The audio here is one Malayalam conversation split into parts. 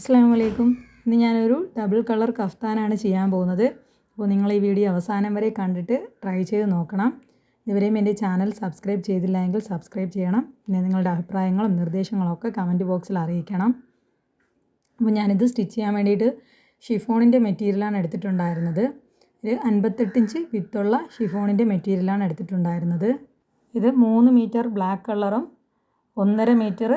അസ്സാം വലൈക്കും ഇന്ന് ഞാനൊരു ഡബിൾ കളർ കഫ്താനാണ് ചെയ്യാൻ പോകുന്നത്. അപ്പോൾ നിങ്ങൾ ഈ വീഡിയോ അവസാനം വരെ കണ്ടിട്ട് ട്രൈ ചെയ്ത് നോക്കണം. ഇതുവരെയും എന്റെ ചാനൽ സബ്സ്ക്രൈബ് ചെയ്തില്ല എങ്കിൽ സബ്സ്ക്രൈബ് ചെയ്യണം. പിന്നെ നിങ്ങളുടെ അഭിപ്രായങ്ങളും നിർദ്ദേശങ്ങളും ഒക്കെ കമന്റ് ബോക്സിൽ അറിയിക്കണം. അപ്പോൾ ഞാനിത് സ്റ്റിച്ച് ചെയ്യാൻ വേണ്ടിയിട്ട് ഷിഫോണിന്റെ മെറ്റീരിയലാണ് എടുത്തിട്ടുണ്ടായിരുന്നത്. ഒരു അൻപത്തെട്ട് ഇഞ്ച് വിത്തുള്ള ഷിഫോണിന്റെ മെറ്റീരിയലാണ് എടുത്തിട്ടുണ്ടായിരുന്നത്. ഇത് മൂന്ന് മീറ്റർ ബ്ലാക്ക് കളറും ഒന്നര മീറ്റർ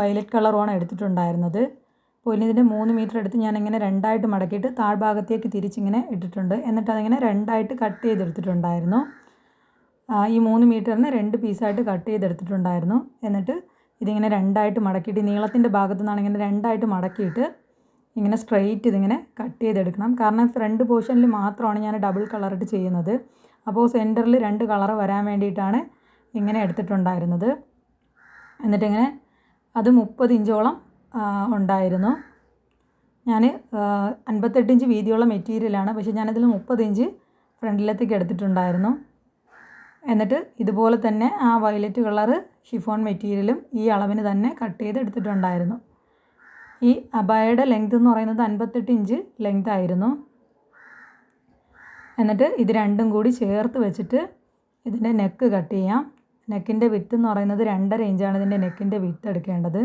വയലറ്റ് കളറുമാണ് എടുത്തിട്ടുണ്ടായിരുന്നത്. ഇതിന്റെ മൂന്ന് മീറ്റർ എടുത്ത് ഞാൻ ഇങ്ങനെ രണ്ടായിട്ട് മടക്കിയിട്ട് താഴ്ഭാഗത്തേക്ക് തിരിച്ചിങ്ങനെ ഇട്ടിട്ടുണ്ട്. എന്നിട്ട് അതിങ്ങനെ രണ്ടായിട്ട് കട്ട് ചെയ്തെടുത്തിട്ടുണ്ടായിരുന്നു. ഈ മൂന്ന് മീറ്ററിന് രണ്ട് പീസായിട്ട് കട്ട് ചെയ്തെടുത്തിട്ടുണ്ടായിരുന്നു. എന്നിട്ട് ഇതിങ്ങനെ രണ്ടായിട്ട് മടക്കിയിട്ട് നീളത്തിന്റെ ഭാഗത്തു നിന്നാണ് ഇങ്ങനെ രണ്ടായിട്ട് മടക്കിയിട്ട് ഇങ്ങനെ സ്ട്രെയിറ്റ് ഇതിങ്ങനെ കട്ട് ചെയ്തെടുക്കണം. കാരണം ഫ്രണ്ട് പോർഷനിൽ മാത്രമാണ് ഞാൻ ഡബിൾ കളറിട്ട് ചെയ്യുന്നത്. അപ്പോൾ സെന്ററിൽ രണ്ട് കളർ വരാൻ വേണ്ടിയിട്ടാണ് ഇങ്ങനെ എടുത്തിട്ടുണ്ടായിരുന്നത്. എന്നിട്ടിങ്ങനെ അത് മുപ്പത് ഇഞ്ചോളം ഉണ്ടായിരുന്നു. ഞാൻ അൻപത്തെട്ട് ഇഞ്ച് വീതിയുള്ള മെറ്റീരിയലാണ്. പക്ഷേ ഞാനതിൽ മുപ്പത് ഇഞ്ച് ഫ്രണ്ടിലത്തേക്ക് എടുത്തിട്ടുണ്ടായിരുന്നു. എന്നിട്ട് ഇതുപോലെ തന്നെ ആ വയലറ്റ് കളറ് ഷിഫോൺ മെറ്റീരിയലും ഈ അളവിന് തന്നെ കട്ട് ചെയ്ത് എടുത്തിട്ടുണ്ടായിരുന്നു. ഈ അബായയുടെ ലെങ്ത് എന്ന് പറയുന്നത് അൻപത്തെട്ട് ഇഞ്ച് ലെങ്ത് ആയിരുന്നു. എന്നിട്ട് ഇത് രണ്ടും കൂടി ചേർത്ത് വെച്ചിട്ട് ഇതിന്റെ നെക്ക് കട്ട് ചെയ്യാം. നെക്കിന്റെ വിത്ത് എന്ന് പറയുന്നത് രണ്ടര ഇഞ്ചാണ് ഇതിന്റെ നെക്കിന്റെ വിത്ത് എടുക്കേണ്ടത്.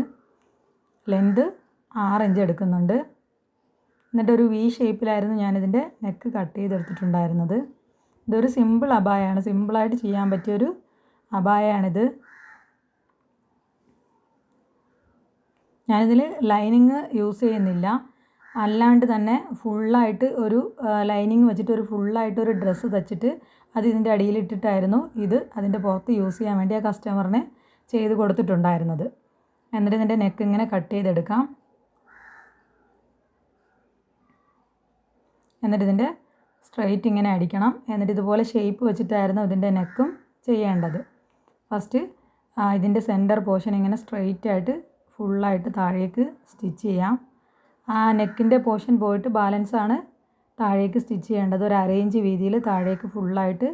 ലെങ്ത് ആറ് ഇഞ്ച് എടുക്കുന്നുണ്ട്. എന്നിട്ടൊരു വി ഷേപ്പിലായിരുന്നു ഞാനിതിന്റെ നെക്ക് കട്ട് ചെയ്തെടുത്തിട്ടുണ്ടായിരുന്നത്. ഇതൊരു സിമ്പിൾ അബായാണ്. സിമ്പിളായിട്ട് ചെയ്യാൻ പറ്റിയൊരു അബായാണിത്. ഞാനിതിൽ ലൈനിങ് യൂസ് ചെയ്യുന്നില്ല. അല്ലാണ്ട് തന്നെ ഫുള്ളായിട്ട് ഒരു ലൈനിങ് വെച്ചിട്ട് ഒരു ഫുള്ളായിട്ട് ഒരു ഡ്രസ്സ് തച്ചിട്ട് അത് ഇതിന്റെ അടിയിലിട്ടിട്ടായിരുന്നു ഇത് അതിന്റെ പുറത്ത് യൂസ് ചെയ്യാൻ വേണ്ടി ആ കസ്റ്റമറിന് ചെയ്ത് കൊടുത്തിട്ടുണ്ടായിരുന്നത്. എന്നിട്ട് ഇതിന്റെ നെക്ക് ഇങ്ങനെ കട്ട് ചെയ്തെടുക്കാം. എന്നിട്ട് ഇതിന്റെ സ്ട്രൈറ്റ് ഇങ്ങനെ അടിക്കണം. എന്നിട്ട് ഇതുപോലെ ഷേപ്പ് വെച്ചിട്ടായിരുന്നു ഇതിന്റെ നെക്കും ചെയ്യേണ്ടത്. ഫസ്റ്റ് ഇതിന്റെ സെന്റർ പോർഷൻ ഇങ്ങനെ സ്ട്രൈറ്റ് ആയിട്ട് ഫുള്ളായിട്ട് താഴേക്ക് സ്റ്റിച്ച് ചെയ്യാം. ആ നെക്കിന്റെ പോർഷൻ പോയിട്ട് ബാലൻസ് ആണ് താഴേക്ക് സ്റ്റിച്ച് ചെയ്യേണ്ടത്. ഒരു അറേഞ്ച് വീതിയിൽ താഴേക്ക് ഫുള്ളായിട്ട്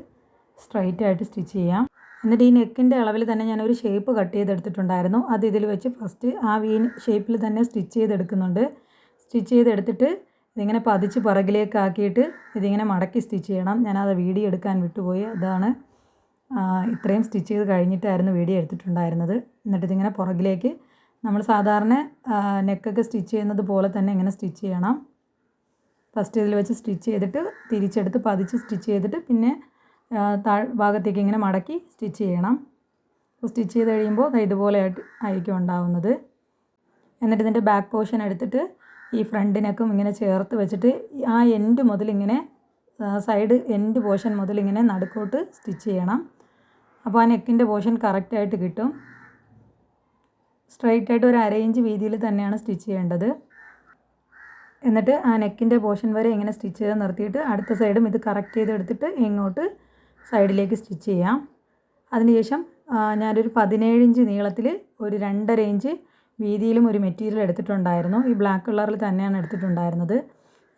സ്ട്രൈറ്റ് ആയിട്ട് സ്റ്റിച്ച് ചെയ്യാം. എന്നിട്ട് ഈ നെക്കിന്റെ അളവിൽ തന്നെ ഞാനൊരു ഷേപ്പ് കട്ട് ചെയ്തെടുത്തിട്ടുണ്ടായിരുന്നു. അത് ഇതിൽ വെച്ച് ഫസ്റ്റ് ആ വീൻ ഷേപ്പിൽ തന്നെ സ്റ്റിച്ച് ചെയ്തെടുക്കുന്നുണ്ട്. സ്റ്റിച്ച് ചെയ്തെടുത്തിട്ട് ഇതിങ്ങനെ പതിച്ച് പുറകിലേക്ക് ആക്കിയിട്ട് ഇതിങ്ങനെ മടക്കി സ്റ്റിച്ച് ചെയ്യണം. ഞാനത് വീഡിയോ എടുക്കാൻ വിട്ടുപോയി. അതാണ് ഇത്രയും സ്റ്റിച്ച് ചെയ്ത് കഴിഞ്ഞിട്ടായിരുന്നു വീഡിയോ എടുത്തിട്ടുണ്ടായിരുന്നത്. എന്നിട്ട് ഇതിങ്ങനെ പുറകിലേക്ക് നമ്മൾ സാധാരണ നെക്കൊക്കെ സ്റ്റിച്ച് ചെയ്യുന്നത് പോലെ തന്നെ ഇങ്ങനെ സ്റ്റിച്ച് ചെയ്യണം. ഫസ്റ്റ് ഇതിൽ വെച്ച് സ്റ്റിച്ച് ചെയ്തിട്ട് തിരിച്ചെടുത്ത് പതിച്ച് സ്റ്റിച്ച് ചെയ്തിട്ട് പിന്നെ താഴ് ഭാഗത്തേക്ക് ഇങ്ങനെ മടക്കി സ്റ്റിച്ച് ചെയ്യണം. അപ്പോൾ സ്റ്റിച്ച് ചെയ്ത് കഴിയുമ്പോൾ ഇതുപോലെ ആയിരിക്കും ഉണ്ടാവുന്നത്. എന്നിട്ട് ഇതിന്റെ ബാക്ക് പോർഷൻ എടുത്തിട്ട് ഈ ഫ്രണ്ടിനൊക്കെ ഇങ്ങനെ ചേർത്ത് വെച്ചിട്ട് ആ എൻഡ് മുതൽ ഇങ്ങനെ സൈഡ് എൻഡ് പോർഷൻ മുതൽ ഇങ്ങനെ നടുക്കോട്ട് സ്റ്റിച്ച് ചെയ്യണം. അപ്പോൾ ആ നെക്കിന്റെ പോർഷൻ കറക്റ്റായിട്ട് കിട്ടും. സ്ട്രൈറ്റ് ആയിട്ട് ഒരു അര ഇഞ്ച് വീതിയിൽ തന്നെയാണ് സ്റ്റിച്ച് ചെയ്യേണ്ടത്. എന്നിട്ട് ആ നെക്കിന്റെ പോർഷൻ വരെ ഇങ്ങനെ സ്റ്റിച്ച് ചെയ്ത് നിർത്തിയിട്ട് അടുത്ത സൈഡും ഇത് കറക്റ്റ് ചെയ്തെടുത്തിട്ട് ഇങ്ങോട്ട് സൈഡിലേക്ക് സ്റ്റിച്ച് ചെയ്യാം. അതിനുശേഷം ഞാനൊരു പതിനേഴ് ഇഞ്ച് നീളത്തിൽ ഒരു രണ്ടര ഇഞ്ച് വീതിയിലും ഒരു മെറ്റീരിയൽ എടുത്തിട്ടുണ്ടായിരുന്നു. ഈ ബ്ലാക്ക് കളറിൽ തന്നെയാണ് എടുത്തിട്ടുണ്ടായിരുന്നത്.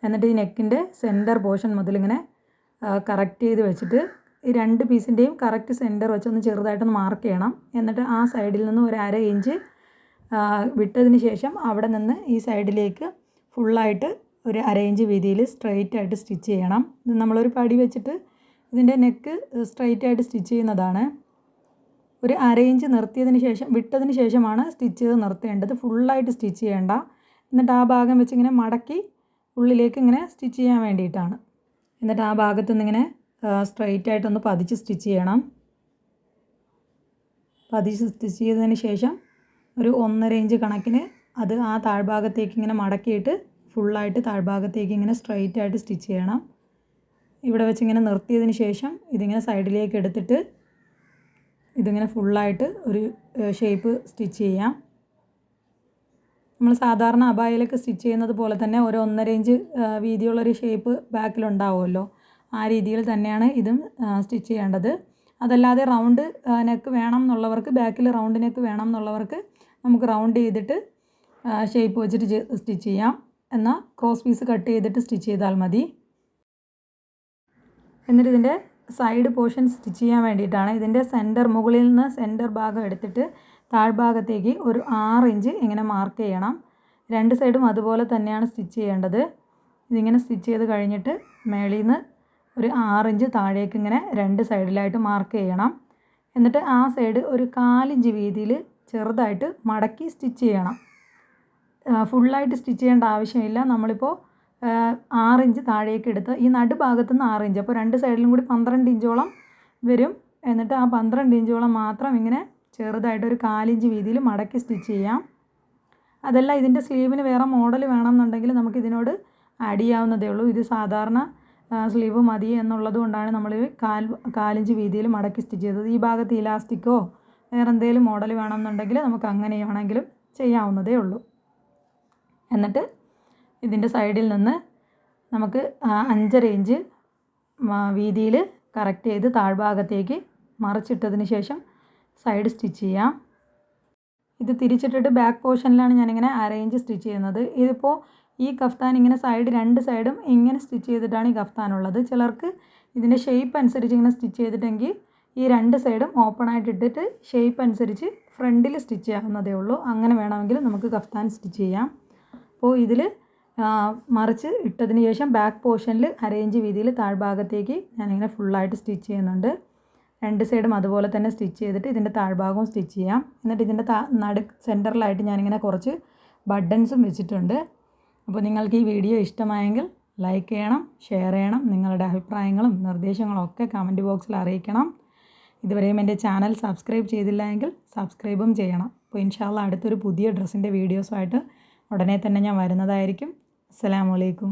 എന്നിട്ട് ഈ നെക്കിന്റെ സെന്റർ പോർഷൻ മുതലിങ്ങനെ കറക്റ്റ് ചെയ്ത് വെച്ചിട്ട് ഈ രണ്ട് പീസിന്റെയും കറക്റ്റ് സെന്റർ വെച്ചൊന്ന് ചെറുതായിട്ടൊന്ന് മാർക്ക് ചെയ്യണം. എന്നിട്ട് ആ സൈഡിൽ നിന്ന് ഒരു അര ഇഞ്ച് വിട്ടതിന് ശേഷം അവിടെ നിന്ന് ഈ സൈഡിലേക്ക് ഫുള്ളായിട്ട് ഒരു അര ഇഞ്ച് വീതിയിൽ സ്ട്രെയിറ്റ് ആയിട്ട് സ്റ്റിച്ച് ചെയ്യണം. നമ്മളൊരു പടി വെച്ചിട്ട് ഇതിന്റെ നെക്ക് സ്ട്രൈറ്റ് ആയിട്ട് സ്റ്റിച്ച് ചെയ്യുന്നതാണ്. ഒരു അര ഇഞ്ച് നിർത്തിയതിന് ശേഷം വിട്ടതിന് ശേഷമാണ് സ്റ്റിച്ച് ചെയ്ത് നിർത്തേണ്ടത്. ഫുള്ളായിട്ട് സ്റ്റിച്ച് ചെയ്യേണ്ട. എന്നിട്ട് ആ ഭാഗം വെച്ച് ഇങ്ങനെ മടക്കി ഉള്ളിലേക്ക് ഇങ്ങനെ സ്റ്റിച്ച് ചെയ്യാൻ വേണ്ടിയിട്ടാണ്. എന്നിട്ട് ആ ഭാഗത്തു നിന്നിങ്ങനെ സ്ട്രൈറ്റ് ആയിട്ടൊന്ന് പതിച്ച് സ്റ്റിച്ച് ചെയ്യണം. പതിച്ച് സ്റ്റിച്ച് ചെയ്തതിന് ശേഷം ഒരു ഒന്നര ഇഞ്ച് കണക്കിന് അത് ആ താഴ്ഭാഗത്തേക്ക് ഇങ്ങനെ മടക്കിയിട്ട് ഫുള്ളായിട്ട് താഴ്ഭാഗത്തേക്ക് ഇങ്ങനെ സ്ട്രൈറ്റ് ആയിട്ട് സ്റ്റിച്ച് ചെയ്യണം. ഇവിടെ വെച്ച് ഇങ്ങനെ നിർത്തിയതിന് ശേഷം ഇതിങ്ങനെ സൈഡിലേക്ക് എടുത്തിട്ട് ഇതിങ്ങനെ ഫുള്ളായിട്ട് ഒരു ഷേപ്പ് സ്റ്റിച്ച് ചെയ്യാം. നമ്മൾ സാധാരണ അബായിലൊക്കെ സ്റ്റിച്ച് ചെയ്യുന്നത് പോലെ തന്നെ ഒരു ഒന്നര ഇഞ്ച് വീതിയുള്ളൊരു ഷേപ്പ് ബാക്കിലുണ്ടാവുമല്ലോ. ആ രീതിയിൽ തന്നെയാണ് ഇതും സ്റ്റിച്ച് ചെയ്യേണ്ടത്. അതല്ലാതെ റൗണ്ട് നെക്ക് വേണം എന്നുള്ളവർക്ക് ബാക്കിൽ റൗണ്ട് നെക്ക് വേണം എന്നുള്ളവർക്ക് നമുക്ക് റൗണ്ട് ചെയ്തിട്ട് ഷേപ്പ് വെച്ചിട്ട് സ്റ്റിച്ച് ചെയ്യാം. എന്നാൽ ക്രോസ് പീസ് കട്ട് ചെയ്തിട്ട് സ്റ്റിച്ച് ചെയ്താൽ മതി. എന്നിട്ട് ഇതിന്റെ സൈഡ് പോർഷൻ സ്റ്റിച്ച് ചെയ്യാൻ വേണ്ടിയിട്ടാണ്. ഇതിന്റെ സെന്റർ മുകളിൽ നിന്ന് സെന്റർ ഭാഗം എടുത്തിട്ട് താഴ്ഭാഗത്തേക്ക് ഒരു ആറ് ഇഞ്ച് ഇങ്ങനെ മാർക്ക് ചെയ്യണം. രണ്ട് സൈഡും അതുപോലെ തന്നെയാണ് സ്റ്റിച്ച് ചെയ്യേണ്ടത്. ഇതിങ്ങനെ സ്റ്റിച്ച് ചെയ്ത് കഴിഞ്ഞിട്ട് മേളിൽ നിന്ന് ഒരു ആറിഞ്ച് താഴേക്ക് ഇങ്ങനെ രണ്ട് സൈഡിലായിട്ട് മാർക്ക് ചെയ്യണം. എന്നിട്ട് ആ സൈഡ് ഒരു കാലിഞ്ച് വീതിയിൽ ചെറുതായിട്ട് മടക്കി സ്റ്റിച്ച് ചെയ്യണം. ഫുള്ളായിട്ട് സ്റ്റിച്ച് ചെയ്യേണ്ട ആവശ്യമില്ല. നമ്മളിപ്പോൾ ആറിഞ്ച് താഴേക്ക് എടുത്ത് ഈ നടുഭാഗത്ത് നിന്ന് ഇഞ്ച്. അപ്പോൾ രണ്ട് സൈഡിലും കൂടി പന്ത്രണ്ട് ഇഞ്ചോളം വരും. എന്നിട്ട് ആ പന്ത്രണ്ട് ഇഞ്ചോളം മാത്രം ഇങ്ങനെ ചെറുതായിട്ട് ഒരു കാലിഞ്ച് വീതിയിൽ മടക്കി സ്റ്റിച്ച് ചെയ്യാം. അതല്ല ഇതിന്റെ സ്ലീവിന് വേറെ മോഡൽ വേണമെന്നുണ്ടെങ്കിൽ നമുക്ക് ഇതിനോട് ആഡ് ചെയ്യാവുന്നതേ ഉള്ളൂ. ഇത് സാധാരണ സ്ലീവ് മതി എന്നുള്ളത് കൊണ്ടാണ് നമ്മൾ കാൽ കാലിഞ്ച് വീതിയിൽ മടക്കി സ്റ്റിച്ച് ചെയ്തത്. ഈ ഭാഗത്ത് ഇലാസ്റ്റിക്കോ വേറെ എന്തെങ്കിലും മോഡൽ വേണമെന്നുണ്ടെങ്കിൽ നമുക്ക് അങ്ങനെ വേണമെങ്കിലും ചെയ്യാവുന്നതേ ഉള്ളൂ. എന്നിട്ട് ഇതിന്റെ സൈഡിൽ നിന്ന് നമുക്ക് അഞ്ചര ഇഞ്ച് വീതിയിൽ കറക്റ്റ് ചെയ്ത് താഴ്ഭാഗത്തേക്ക് മറിച്ചിട്ടതിന് ശേഷം സൈഡ് സ്റ്റിച്ച് ചെയ്യാം. ഇത് തിരിച്ചിട്ടിട്ട് ബാക്ക് പോർഷനിലാണ് ഞാനിങ്ങനെ അറേഞ്ച് സ്റ്റിച്ച് ചെയ്യുന്നത്. ഇതിപ്പോൾ ഈ കഫ്താൻ ഇങ്ങനെ സൈഡ് രണ്ട് സൈഡും ഇങ്ങനെ സ്റ്റിച്ച് ചെയ്തിട്ടാണ് ഈ കഫ്താൻ ഉള്ളത്. ചിലർക്ക് ഇതിന്റെ ഷേപ്പ് അനുസരിച്ച് ഇങ്ങനെ സ്റ്റിച്ച് ചെയ്തിട്ടെങ്കിൽ ഈ രണ്ട് സൈഡും ഓപ്പൺ ആയിട്ട് ഇട്ടിട്ട് ഷേപ്പ് അനുസരിച്ച് ഫ്രണ്ടിൽ സ്റ്റിച്ച് ചെയ്യാവുന്നതേ ഉള്ളൂ. അങ്ങനെ വേണമെങ്കിൽ നമുക്ക് കഫ്താൻ സ്റ്റിച്ച് ചെയ്യാം. അപ്പോൾ ഇതിൽ മറിച്ച് ഇട്ടതിന് ശേഷം ബാക്ക് പോർഷനിൽ അരേഞ്ച് വീതിയിൽ താഴ്ഭാഗത്തേക്ക് ഞാനിങ്ങനെ ഫുള്ളായിട്ട് സ്റ്റിച്ച് ചെയ്യുന്നുണ്ട്. രണ്ട് സൈഡും അതുപോലെ തന്നെ സ്റ്റിച്ച് ചെയ്തിട്ട് ഇതിന്റെ താഴ്ഭാഗവും സ്റ്റിച്ച് ചെയ്യാം. എന്നിട്ട് ഇതിന്റെ താ നടു സെന്ററിലായിട്ട് ഞാനിങ്ങനെ കുറച്ച് ബട്ടൺസും വെച്ചിട്ടുണ്ട്. അപ്പോൾ നിങ്ങൾക്ക് ഈ വീഡിയോ ഇഷ്ടമായെങ്കിൽ ലൈക്ക് ചെയ്യണം ഷെയർ ചെയ്യണം നിങ്ങളുടെ അഭിപ്രായങ്ങളും നിർദ്ദേശങ്ങളും ഒക്കെ കമന്റ് ബോക്സിൽ അറിയിക്കണം. ഇതുവരെയും എന്റെ ചാനൽ സബ്സ്ക്രൈബ് ചെയ്തില്ല എങ്കിൽ സബ്സ്ക്രൈബും ചെയ്യണം. അപ്പോൾ ഇൻഷാല്ല അടുത്തൊരു പുതിയ ഡ്രസ്സിന്റെ വീഡിയോസുമായിട്ട് ഉടനെ തന്നെ ഞാൻ വരുന്നതായിരിക്കും. അസ്സലാമലൈക്കും